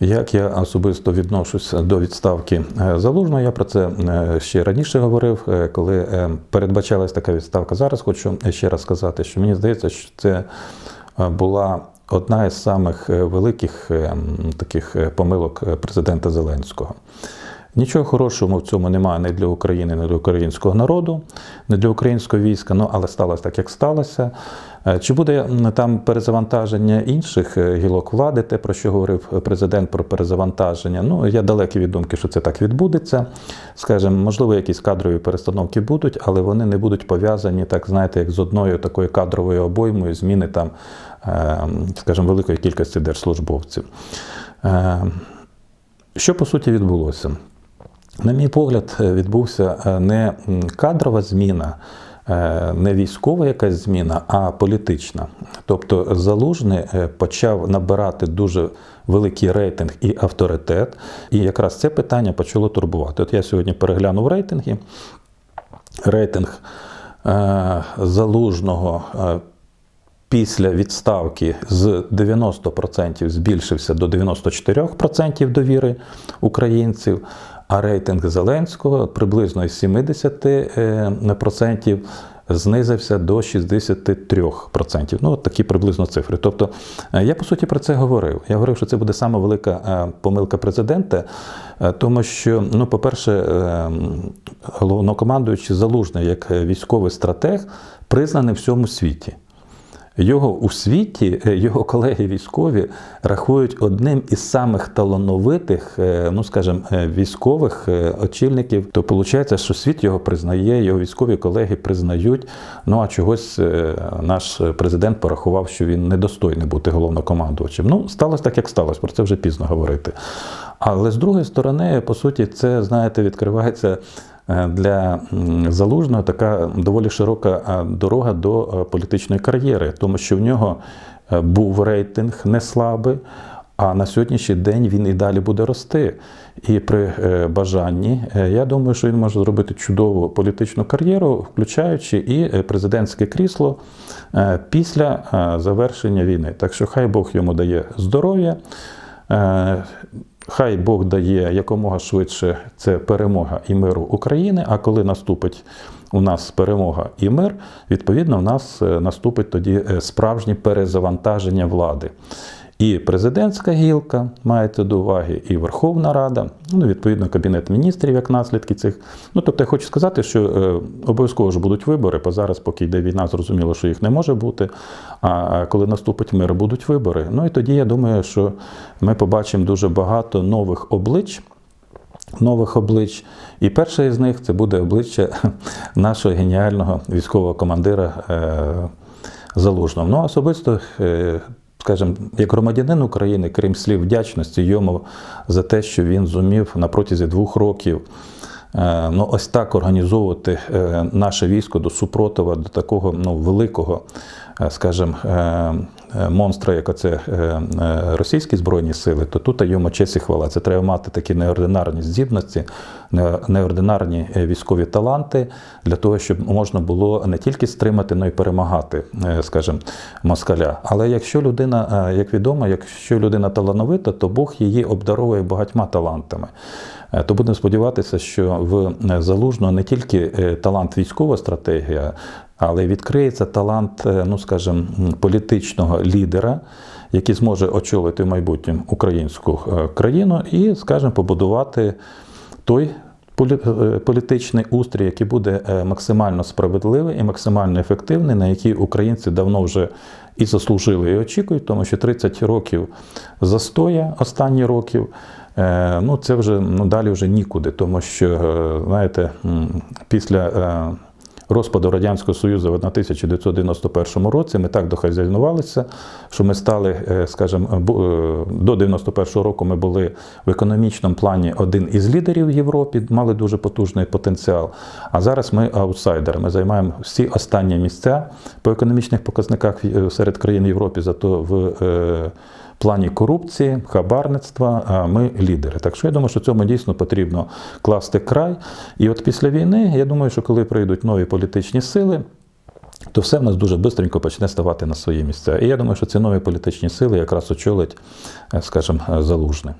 Як я особисто відношусь до відставки е, залужного, я про це е, ще раніше говорив, е, коли передбачалась така відставка. Зараз хочу ще раз сказати, що мені здається, що це була одна із самих великих таких помилок президента Зеленського. Нічого хорошого в цьому немає не для України, не для українського народу, не для українського війська, ну але сталося так, як сталося. Е, Чи буде там перезавантаження інших е, гілок влади, те, про що говорив президент про перезавантаження? Ну, я далекий від думки, що це так відбудеться. Скажімо, можливо, якісь кадрові перестановки будуть, але вони не будуть пов'язані, так знаєте, як з одною такою кадровою обоймою зміни там, е, скажімо, великої кількості держслужбовців. Е, Що по суті відбулося? На мій погляд, е, відбувся е, не кадрова зміна, е, не військова якась зміна, а політична. Тобто Залужний почав набирати дуже великий рейтинг і авторитет, і якраз це питання почало турбувати. От я сьогодні переглянув рейтинги. Рейтинг залужного. Після відставки з 90% збільшився до 94% довіри українців, а рейтинг Зеленського приблизно із 70% знизився до 63%. Ну, такі приблизно цифри. Тобто, е, я по суті про це говорив. Я говорив, що це буде саме велика е, помилка президента, е, тому що, ну, по-перше, е, головнокомандуючий залужний як е, військовий стратег признаний всьому світі. Його у світі, е, його колеги військові рахують одним із самих талановитих, е, ну скажімо, е, військових очільників. То виходить, що світ його признає, його військові колеги признають. Ну а чогось наш президент порахував, що він недостойний бути головнокомандувачем. Ну, сталося так, як сталося, про це вже пізно говорити. Але з другої сторони, по суті, це, знаєте, відкривається е, для залужного така доволі широка е, дорога до е, політичної кар'єри, тому що в нього був рейтинг не слабий. А на сьогоднішній день він і далі буде рости. І при бажанні, я думаю, що він може зробити чудову політичну кар'єру, включаючи і президентське крісло після завершення війни. Так що хай Бог йому дає здоров'я. Е, Хай Бог дає якомога швидше це перемога і миру України. А коли наступить у нас перемога і мир, відповідно, в нас е, наступить тоді е, справжнє перезавантаження влади. І президентська гілка мається до уваги, і Верховна Рада, ну відповідно Кабінет міністрів як наслідки цих. Ну тобто, я хочу сказати, що е, обов'язково ж будуть вибори, бо зараз, поки йде війна, зрозуміло, що їх не може бути. А коли наступить мир, будуть вибори. Ну і тоді я думаю, що ми побачимо дуже багато нових облич. Нових облич, і перше із них це буде обличчя нашого геніального військового командира е, Залужного. Ну, особисто, е, скажімо, як громадянин України, крім слів вдячності йому за те, що він зумів на протязі двох років е, ну, ось так організовувати е, наше військо до супротива, до такого ну, великого, е, скажімо, монстра, як оце е, е, російські збройні сили, то тут йому честь і хвала. Це треба мати такі неординарні здібності, неординарні е, військові таланти для того, щоб можна було не тільки стримати, але й перемагати, е, скажімо, москаля. Але якщо людина, е, як відомо, якщо людина талановита, то Бог її обдаровує багатьма талантами. Е, То будемо сподіватися, що в е, залужного не тільки е, талант військова стратегія, але відкриється талант, ну скажімо, політичного лідера, який зможе очолити в майбутньому українську країну і, скажімо, побудувати той політичний устрій, який буде максимально справедливий і максимально ефективний, на який українці давно вже і заслужили, і очікують, тому що 30 років застоя останні років. Е, Ну, це вже ну, далі вже нікуди, тому що, е, знаєте, після е, розпаду Радянського Союзу в 1991 році ми так дохазяйнувалися, що ми стали, скажімо, до 91 року ми були в економічному плані один із лідерів в Європі, мали дуже потужний потенціал. А зараз ми аутсайдери. Ми займаємо всі останні місця по економічних показниках серед країн Європи, зато в плані корупції, хабарництва ми лідери. Так що я думаю, що цьому дійсно потрібно класти край. І от після війни, я думаю, що коли прийдуть нові політичні сили. То все в нас дуже швидко почне ставати на свої місця. І я думаю, що ці нові політичні сили якраз очолить, е, скажімо, залужне.